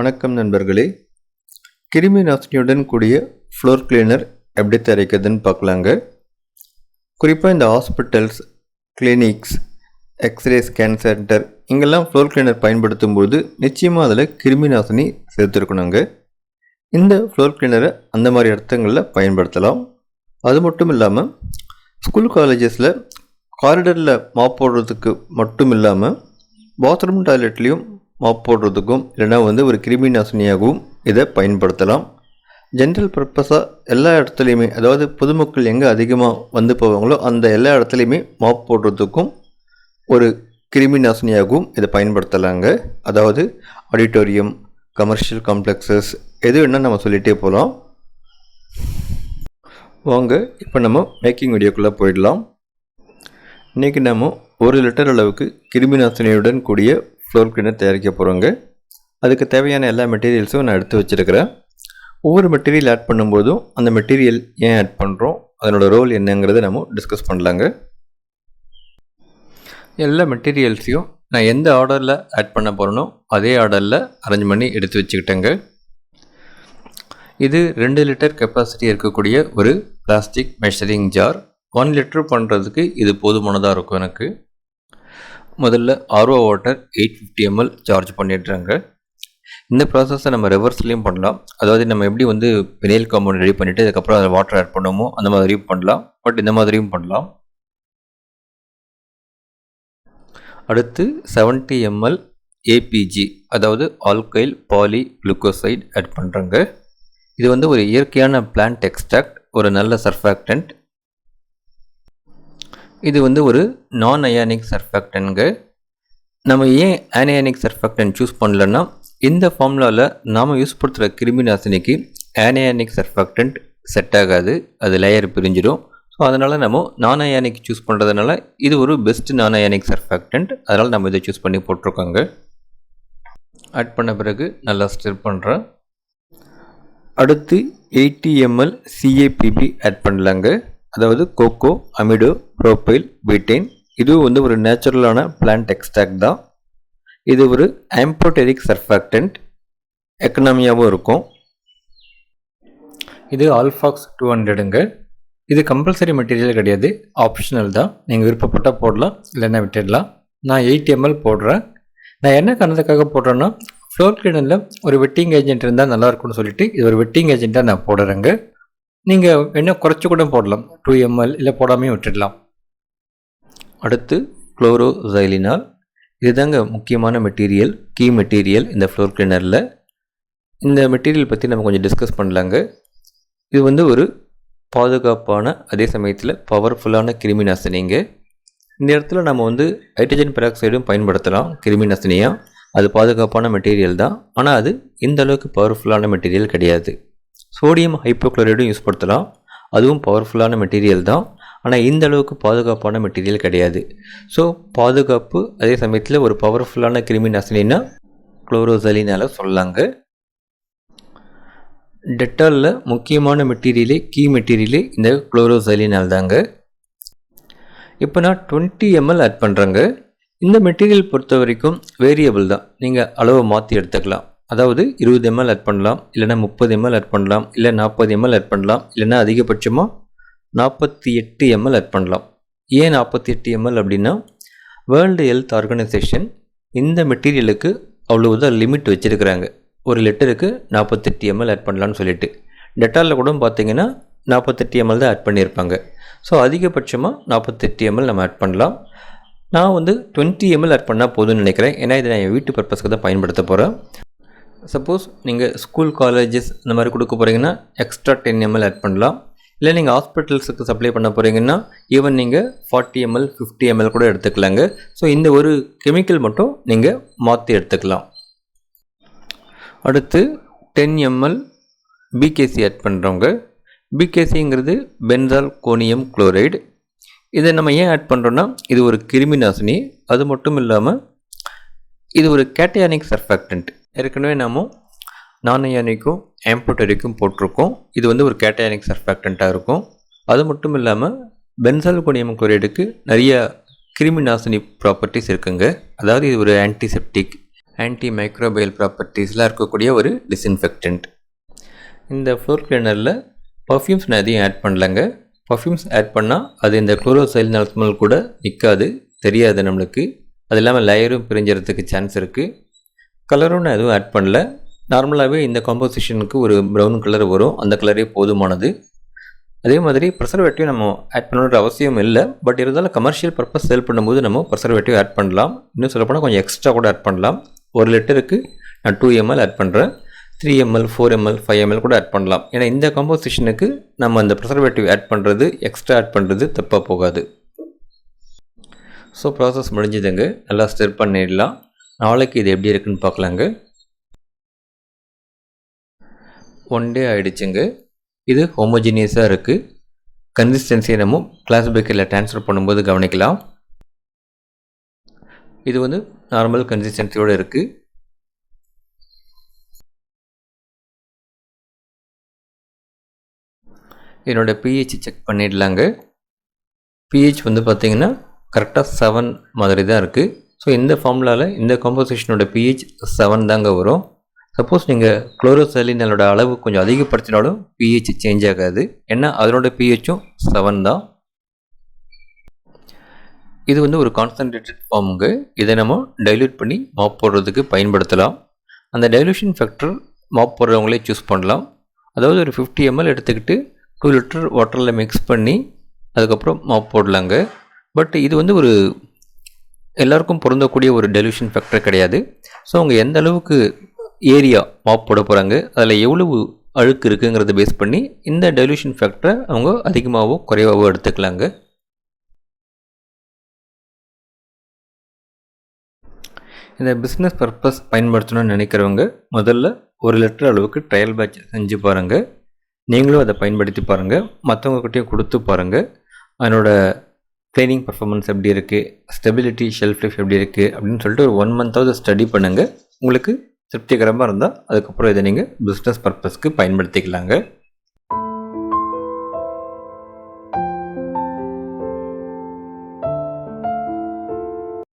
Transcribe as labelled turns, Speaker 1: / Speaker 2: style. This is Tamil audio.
Speaker 1: வணக்கம் நண்பர்களே. கிருமி நாசினியுடன் கூடிய ஃப்ளோர் கிளீனர் எப்படி தயாரிக்கிறதுன்னு பார்க்கலாங்க. குறிப்பாக இந்த hospitals clinics x ray scan centre இங்கெல்லாம் ஃப்ளோர் கிளீனர் பயன்படுத்தும் போது நிச்சயமாக அதில் கிருமி நாசினி சேர்த்துருக்கணுங்க. இந்த ஃப்ளோர் கிளீனரை அந்த மாதிரி இடத்துங்களில் பயன்படுத்தலாம். அது மட்டும் இல்லாமல் ஸ்கூல் காலேஜஸில் காரிடரில் மாப் போடுறதுக்கு மட்டும் இல்லாமல் பாத்ரூம் டாய்லெட்லேயும் மாப் போடுறதுக்கும் இல்லைனா வந்து ஒரு கிருமி நாசினியாகவும் இதை பயன்படுத்தலாம். ஜென்ரல் பர்பஸாக எல்லா இடத்துலையுமே அதாவது பொதுமக்கள் எங்கே அதிகமாக வந்து போவாங்களோ அந்த எல்லா இடத்துலையுமே மாப் போடுறதுக்கும் ஒரு கிருமி நாசினியாகவும் இதை பயன்படுத்தலாங்க. அதாவது ஆடிட்டோரியம் கமர்ஷியல் காம்ப்ளெக்ஸஸ் எது வேணால் நம்ம சொல்லிகிட்டே போகலாம். வாங்க இப்போ நம்ம மேக்கிங் வீடியோக்குள்ளே போயிடலாம். இன்றைக்கி நம்ம ஒரு லிட்டர் அளவுக்கு கிருமி நாசினியுடன் கூடிய ஃப்ளோர் கிளீனர் தயாரிக்க போகிறோங்க அதுக்கு தேவையான எல்லா மெட்டீரியல்ஸும் நான் எடுத்து வச்சுருக்கிறேன். ஒவ்வொரு மெட்டீரியல் ஆட் பண்ணும்போதும் அந்த மெட்டீரியல் ஏன் ஆட் பண்ணுறோம் அதனோட ரோல் என்னங்கிறத நம்ம டிஸ்கஸ் பண்ணலாங்க. எல்லா மெட்டீரியல்ஸையும் நான் எந்த ஆர்டரில் ஆட் பண்ண போகிறேனோ அதே ஆர்டரில் அரேஞ்ச் பண்ணி எடுத்து வச்சுக்கிட்டேங்க. இது ரெண்டு லிட்டர் கெப்பாசிட்டி இருக்கக்கூடிய ஒரு plastic measuring jar one litre பண்ணுறதுக்கு இது போதுமானதாக இருக்கும் எனக்கு? முதல்ல RO water eight fifty ML charge பண்ணிடுறாங்க. இந்த ப்ராசஸை நம்ம ரிவர்ஸ்லேயும் பண்ணலாம். அதாவது நம்ம எப்படி வந்து வினைல் காம்பவுண்ட் ரெடி பண்ணிவிட்டு அதுக்கப்புறம் அதில் வாட்டர் ஆட் பண்ணுமோ அந்த மாதிரியும் பண்ணலாம். பட் இந்த மாதிரியும் பண்ணலாம். அடுத்து செவன்ட்டி எம்எல் ஏபிஜி அதாவது ஆல்கைல் பாலி குளுக்கோசைட் ஆட் பண்ணுறாங்க இது வந்து ஒரு இயற்கையான பிளான்ட் எக்ஸ்ட்ராக்ட் ஒரு நல்ல சர்ஃபாக்டன்ட் இது வந்து ஒரு நான் அயானிக் சர்ஃபாக்டன்ங்க நம்ம ஏன் ஆனயானிக் சர்ஃபாக்டன் சூஸ் பண்ணலன்னா இந்த ஃபார்முலாவில் நாம் யூஸ் படுத்துகிற கிருமி நாசினிக்கு ஆனியானிக் சர்ஃபாக்டன்ட் செட் ஆகாது. அது லேயர் பிரிஞ்சிடும். ஸோ அதனால் நம்ம நான் அயானிக் சூஸ் பண்ணுறதுனால இது ஒரு பெஸ்ட் நான் அயானிக் சர்ஃபாக்டன்ட் அதனால் நம்ம இதை சூஸ் பண்ணி போட்டிருக்கோங்க. ஆட் பண்ண பிறகு நல்லா ஸ்டிர் பண்ணுறேன் அடுத்து எயிட்டி எம்எல் சிஏபிபி ஆட் பண்ணலாங்க. அதாவது கோகோ அமிடோ ப்ரோப்பைல் பீட்டைன் இதுவும் வந்து ஒரு நேச்சுரலான பிளான்ட் எக்ஸ்ட்ராக்ட் தான். இது ஒரு ஆம்போட்டெரிக் சர்ஃபாக்டன்ட் எக்கனாமியாகவும் இருக்கும். இது ஆல்ஃபாக்ஸ் டூ ஹண்ட்ரடுங்க இது கம்பல்சரி மெட்டீரியல் கிடையாது. ஆப்ஷனல் தான். நீங்கள் விருப்பப்பட்டால் போடலாம் இல்லைன்னா விட்டுடலாம். நான் எயிட் எம்எல் போடுறேன். நான் என்ன காரணத்துக்காக போடுறேன்னா ஃப்ளோர் கிளீனரில் ஒரு வெட்டிங் ஏஜென்ட் இருந்தால் நல்லாயிருக்கும்னு சொல்லிட்டு இது ஒரு வெட்டிங் ஏஜென்ட்டாக நான் போடுறேங்க. நீங்கள் என்ன குறைச்சி கூட போடலாம். டூ எம்எல் இல்லை போடாமையும் விட்டுடலாம். அடுத்து குளோரோசைலினால் இதுதாங்க முக்கியமான மெட்டீரியல் கீ மெட்டீரியல் இந்த ஃப்ளோர் கிளீனரில் இந்த மெட்டீரியல் பற்றி நம்ம கொஞ்சம் டிஸ்கஸ் பண்ணலாங்க. இது வந்து ஒரு பாதுகாப்பான அதே சமயத்தில் பவர்ஃபுல்லான கிருமி நாசினிங்க. இந்த இடத்துல நம்ம வந்து ஹைட்ரஜன் பெராக்சைடும் பயன்படுத்தலாம் கிருமி நாசினியாக அது பாதுகாப்பான மெட்டீரியல் தான். ஆனால் அது இந்த அளவுக்கு பவர்ஃபுல்லான மெட்டீரியல் கிடையாது. சோடியம் ஹைப்போக்ளோரைடும் யூஸ் படுத்தலாம். அதுவும் பவர்ஃபுல்லான மெட்டீரியல் தான். ஆனால் இந்த அளவுக்கு பாதுகாப்பான மெட்டீரியல் கிடையாது. ஸோ பாதுகாப்பு அதே சமயத்தில் ஒரு பவர்ஃபுல்லான கிருமி நாசினின்னா குளோரோசலினால் சொல்லலாங்க. டெட்டாலில் முக்கியமான மெட்டீரியலே கீ மெட்டீரியலே இந்த குளோரோசலினால் தாங்க. இப்போ நான் டுவெண்ட்டி எம்எல் ஆட் பண்ணுறேங்க இந்த மெட்டீரியல் பொறுத்த வரைக்கும் வேரியபிள் தான். நீங்கள் அளவை மாற்றி எடுத்துக்கலாம். அதாவது இருபது எம்எல் ஆட் பண்ணலாம் இல்லைனா முப்பது எம்எல் ஆட் பண்ணலாம் இல்லை நாற்பது எம்எல் ஆட் பண்ணலாம் இல்லைனா அதிகபட்சமாக நாற்பத்தி எட்டு எம்எல் ஆட் பண்ணலாம். ஏன் நாற்பத்தி எட்டு எம்எல் அப்படின்னா வேர்ல்டு ஹெல்த் ஆர்கனைசேஷன் இந்த மெட்டீரியலுக்கு அவ்வளவுதான் லிமிட் வச்சுருக்கிறாங்க. ஒரு லிட்டருக்கு நாற்பத்தெட்டு எம்எல் ஆட் பண்ணலான்னு சொல்லிட்டு. டெட்டாலில் கூட பார்த்தீங்கன்னா நாற்பத்தெட்டு எம்எல் தான் ஆட் பண்ணியிருப்பாங்க ஸோ அதிகபட்சமாக நாற்பத்தெட்டு எம்எல் நம்ம ஆட் பண்ணலாம். நான் வந்து டுவெண்ட்டி எம்எல் ஆட் பண்ணால் போதும்னு நினைக்கிறேன். ஏன்னா இதை நான் என் வீட்டு பர்பஸ்க்கு தான் பயன்படுத்த போகிறேன் சப்போஸ் நீங்கள் ஸ்கூல் காலேஜஸ் இந்த மாதிரி கொடுக்க போகிறீங்கன்னா எக்ஸ்ட்ரா டென் எம்எல் ஆட் பண்ணலாம். இல்லை நீங்கள் ஹாஸ்பிட்டல்ஸுக்கு சப்ளை பண்ண போகிறீங்கன்னா ஈவன் நீங்கள் ஃபார்ட்டி எம்எல் ஃபிஃப்டி எம்எல் கூட எடுத்துக்கலாங்க. ஸோ இந்த ஒரு கெமிக்கல் மட்டும் நீங்கள் மாற்றி எடுத்துக்கலாம். அடுத்து டென் எம்எல் பிகேசி ஆட் பண்ணுறவங்க பிகேசிங்கிறது பென்சால் கோனியம் குளோரைடு இதை நம்ம ஏன் ஆட் பண்ணுறோன்னா இது ஒரு கிருமி நாசினி. அது மட்டும் இல்லாமல் இது ஒரு கேட்டயானிக் சர்ஃபாக்டன்ட் ஏற்கனவே நாம நான் அயானிக்கும் ஆம்போட்டரிக்கும் போட்டிருக்கோம். இது வந்து ஒரு கேட்டயானிக் சர்ஃபாக்டண்ட்டாக இருக்கும். அது மட்டும் இல்லாமல் பென்சால் கோனியம் குளோரைடுக்கு நிறைய கிருமி நாசினி ப்ராப்பர்ட்டிஸ் இருக்குங்க. அதாவது இது ஒரு ஆன்டிசெப்டிக் ஆன்டி மைக்ரோபயல் ப்ராப்பர்ட்டிஸ்லாம் இருக்கக்கூடிய ஒரு டிஸ்இன்ஃபெக்டன்ட் இந்த ஃப்ளோர் கிளீனரில் பர்ஃப்யூம்ஸ் நான் எதையும் ஆட் பண்ணலங்க. பர்ஃப்யூம்ஸ் ஆட் பண்ணால் அது இந்த குளோரோசைல் நலத்துமல் கூட நிற்காது தெரியாது நம்மளுக்கு. அது இல்லாமல் லேயரும் பிரிஞ்சிறதுக்கு சான்ஸ் இருக்குது கலரும் நான் எதுவும் ஆட் பண்ணல. நார்மலாகவே இந்த காம்போசிஷனுக்கு ஒரு ப்ரௌன் கலர் வரும். அந்த கலரே போதுமானது. அதே மாதிரி ப்ரெசர்வேட்டிவ் நம்ம ஆட் பண்ணணுன்ற அவசியம் இல்லை. பட் இருந்தாலும் கமர்ஷியல் பர்பஸ் சேல் பண்ணும்போது நம்ம ப்ரெசர்வேட்டிவ் ஆட் பண்ணலாம். இன்னும் சொல்லப்போனால் கொஞ்சம் எக்ஸ்ட்ரா கூட ஆட் பண்ணலாம். ஒரு லிட்டருக்கு நான் டூ எம்எல் ஆட் பண்ணுறேன் three ml four ml five ml கூட ஆட் பண்ணலாம். ஏன்னா இந்த காம்போசிஷனுக்கு நம்ம அந்த ப்ரெசர்வேட்டிவ் ஆட் பண்ணுறது எக்ஸ்ட்ரா ஆட் பண்ணுறது தப்பாக போகாது. ஸோ ப்ராசஸ் முடிஞ்சதுங்க. நல்லா ஸ்டிர் பண்ணிடலாம். நாளைக்கு இது எப்படி இருக்குன்னு பார்க்கலாங்க. ஒன் டே ஆகிடுச்சுங்க இது ஹோமோஜினியஸாக இருக்குது கன்சிஸ்டன்சியை நம்ம கிளாஸ் பேக்கரில் ட்ரான்ஸ்ஃபர் பண்ணும்போது கவனிக்கலாம். இது வந்து நார்மல் கன்சிஸ்டன்சியோடு இருக்குது என்னோடய பிஹெச் செக் பண்ணிடலாங்க. பிஹெச் வந்து பார்த்திங்கன்னா கரெக்டாக செவன் மாதிரி தான் இருக்குது ஸோ இந்த ஃபார்முலாவில் இந்த காம்போசிஷனோட பிஹெச் செவன் தாங்க வரும். சப்போஸ் நீங்கள் குளோரோசலினோட அளவு கொஞ்சம் அதிகப்படுத்தினாலும் பிஹெச் சேஞ்ச் ஆகாது. ஏன்னா அதனோட பிஹெச்சும் செவன் தான். இது வந்து ஒரு கான்சன்ட்ரேட்டட் ஃபார்முங்க இதை நம்ம டைல்யூட் பண்ணி மாப் போடுறதுக்கு பயன்படுத்தலாம். அந்த டைலூஷன் ஃபேக்டர் மாப் போடுறவங்களே சூஸ் பண்ணலாம். அதாவது ஒரு ஃபிஃப்டி எம்எல் எடுத்துக்கிட்டு டூ லிட்டர் வாட்டரில் மிக்ஸ் பண்ணி அதுக்கப்புறம் மாப் போடலாங்க. பட் இது வந்து ஒரு எல்லாருக்கும் பொருந்தக்கூடிய ஒரு டெலியூஷன் ஃபேக்டர் கிடையாது. ஸோ அவங்க எந்த அளவுக்கு ஏரியா மாப் போட போகிறாங்க அதில் எவ்வளவு அழுக்கு இருக்குங்கிறத பேஸ் பண்ணி இந்த டெலியூஷன் ஃபேக்டரை அவங்க அதிகமாகவோ குறைவாகவோ எடுத்துக்கலாங்க. இந்த பிஸ்னஸ் பர்பஸ் பயன்படுத்தணும்னு நினைக்கிறவங்க முதல்ல ஒரு லிட்டர் அளவுக்கு ட்ரையல் பேட்ச் செஞ்சு பாருங்கள் நீங்களும் அதை பயன்படுத்தி பாருங்கள் மற்றவங்கக்கிட்டையும் கொடுத்து பாருங்கள் அதனோட ட்ரைனிங் பர்ஃபார்மன்ஸ் எப்படி இருக்குது ஸ்டெபிலிட்டி ஷெல்ஃப் லைஃப் எப்படி இருக்குது அப்படின்னு சொல்லிட்டு ஒரு ஒன் மந்த்தாவது ஸ்டடி பண்ணுங்கள் உங்களுக்கு திருப்திகரமாக இருந்தால் அதுக்கப்புறம் இதை நீங்கள் பிஸ்னஸ் பர்பஸ்க்கு பயன்படுத்திக்கலாங்க.